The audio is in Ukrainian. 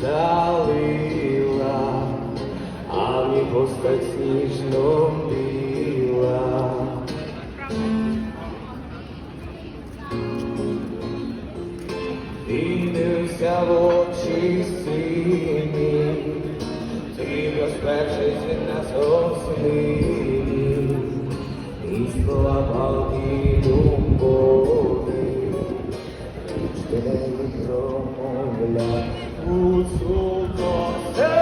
залила, а в небо стать сніжно біла. Дивився в очі сині, ти розпершись нас Domnul, usul